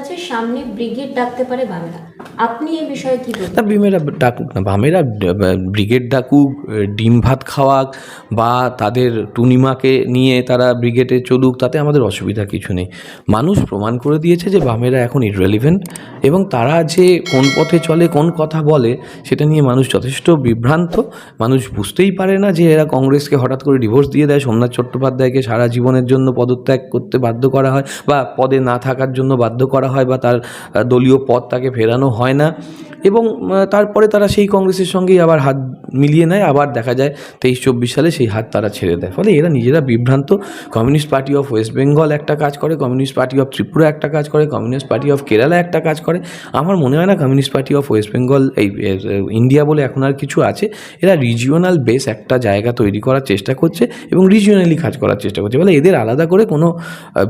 আছে, সামনে ব্রিগেড ডাকতে পারে বাংলা আপনি এই বিষয়ে কি না, বিমেরা ডাকুক না। বামেরা ব্রিগেড ডাকুক ডিম ভাত খাওয়াক, বা তাদের টুনিমাকে নিয়ে তারা ব্রিগেডে চলুক, তাতে আমাদের অসুবিধা কিছু নেই। মানুষ প্রমাণ করে দিয়েছে যে বামেরা এখন ইররেলিভেন্ট এবং তারা যে কোন পথে চলে, কোন কথা বলে, সেটা নিয়ে মানুষ যথেষ্ট বিভ্রান্ত। মানুষ বুঝতেই পারে না যে এরা কংগ্রেসকে হঠাৎ করে ডিভোর্স দিয়ে দেয়, সোমনাথ চট্টোপাধ্যায়কে সারা জীবনের জন্য পদত্যাগ করতে বাধ্য করা হয়, বা পদে না থাকার জন্য বাধ্য করা হয় বা তার দলীয় পদ তাকে ফেরানো হয় না। এবং তারপরে তারা সেই কংগ্রেসের সঙ্গেই আবার হাত মিলিয়ে নেয়। আবার দেখা যায় তেইশ চব্বিশ সালে সেই হাত তারা ছেড়ে দেয়। ফলে এরা নিজেরা বিভ্রান্ত। Communist party of West Bengal একটা কাজ করে, কমিউনিস্ট পার্টি অফ ত্রিপুরা একটা কাজ করে, কমিউনিস্ট পার্টি অফ কেরালা একটা কাজ করে। আমার মনে হয় না communist party of West Bengal এই ইন্ডিয়া বলে এখন আর কিছু আছে। এরা রিজিওনাল বেস একটা জায়গা তৈরি করার চেষ্টা করছে এবং রিজিওনালি কাজ করার চেষ্টা করছে। বলে এদের আলাদা করে কোনো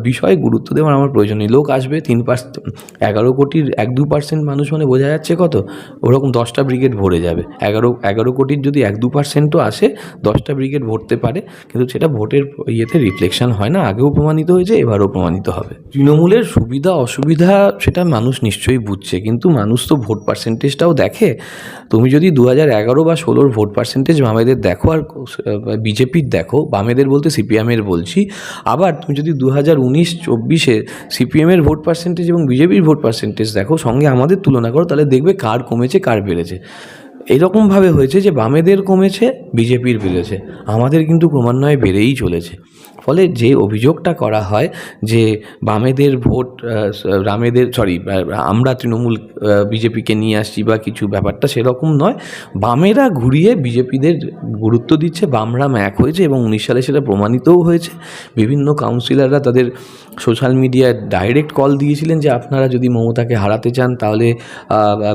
বিষয়ে গুরুত্ব দেওয়ার আমার প্রয়োজন নেই। লোক আসবে, তিন পার্সেন্ট এগারো কোটির এক দু পার্সেন্ট মানুষ মানে বোঝা যাচ্ছে কত? ওরকম দশটা ব্রিগেড ভরে যাবে। এগারো এগারো কোটির যদি এক দু পার্সেন্টও আসে, দশটা ব্রিগেড ভরতে পারে, কিন্তু সেটা ভোটের ইয়েতে রিফ্লেকশন হয় না, আগেও প্রমাণিত হয়েছে, এবারও প্রমাণিত হবে। তৃণমূলের সুবিধা, অসুবিধা সেটা মানুষ নিশ্চয়ই বুঝছে, কিন্তু মানুষ তো ভোট পার্সেন্টেজটাও দেখে। তুমি যদি দু হাজার এগারো বা ষোলোর ভোট পার্সেন্টেজ বামেদের দেখো আর বিজেপির দেখো, বামেদের বলতে সিপিএমের বলছি, আবার তুমি যদি দু হাজার উনিশ, চব্বিশে সিপিএমের ভোট পার্সেন্টেজ এবং বিজেপির ভোট পার্সেন্টেজ দেখো, সঙ্গে আমাদের তুলনা করো, তাহলে দেখবে কার কমেছে কার বেড়েছে। এরকমভাবে হয়েছে যে বামেদের কমেছে, বিজেপির বেড়েছে। আমাদের কিন্তু ক্রমান্বয়ে বেড়েই চলেছে। ফলে যে অভিযোগটা করা হয় যে বামেদের ভোট রামেদের সরি আমরা তৃণমূল বিজেপিকে নিয়ে আসছি বা কিছু ব্যাপারটা সেরকম নয়। বামেরা ঘুরিয়ে বিজেপিদের গুরুত্ব দিচ্ছে, বামরাম এক হয়েছে এবং উনিশ সালে সেটা প্রমাণিতও হয়েছে। বিভিন্ন কাউন্সিলররা তাদের সোশ্যাল মিডিয়ায় ডাইরেক্ট কল দিয়েছিলেন যে আপনারা যদি মমতাকে হারাতে চান তাহলে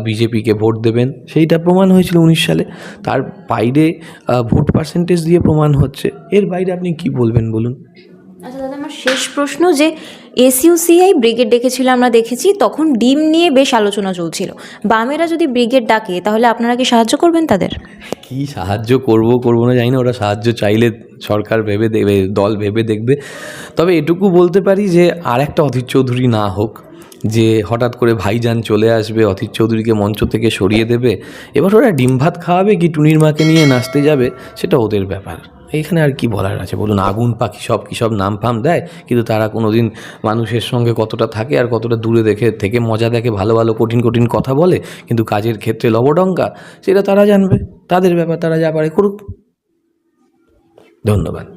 বিজেপিকে ভোট দেবেন। সেইটা প্রমাণ হয়েছিল উনিশ সালে। তার বাইরে ভোট পার্সেন্টেজ দিয়ে প্রমাণ হচ্ছে। এর বাইরে আপনি কি বলবেন বলুন? আচ্ছা দাদা আমার শেষ প্রশ্ন যে এসইউসিআই ব্রিগেড ডেকেছিল আমরা দেখেছি তখন ডিম নিয়ে বেশ আলোচনা চলছিল। বামেরা যদি ব্রিগেড ডাকে তাহলে আপনারা কি সাহায্য করবেন তাদের? কি সাহায্য করব করব না জানি না ওরা সাহায্য চাইলে সরকার ভেবে দেবে দল ভেবে দেখবে। তবে এটুকু বলতে পারি যে আর একটা অধীর চৌধুরী না হোক যে হঠাৎ করে ভাইজান চলে আসবে, অধীর চৌধুরীকে মঞ্চ থেকে সরিয়ে দেবে, এবার ওরা ডিম ভাত খাওয়াবে কি টুনির মাকে নিয়ে নাচতে যাবে, সেটা ওদের ব্যাপার। এখানে আর কি বলার আছে বলুন? আগুন পাখি সব কী সব নাম ফাম দেয়? কিন্তু তারা কোনো দিন মানুষের সঙ্গে কতটা থাকে আর কতটা দূরে দেখে, থেকে মজা দেখে, ভালো ভালো কঠিন কঠিন কথা বলে, কিন্তু কাজের ক্ষেত্রে লবডঙ্কা, সেটা তারা জানবে। তাদের ব্যাপার তারা যা পারে করুক। ধন্যবাদ।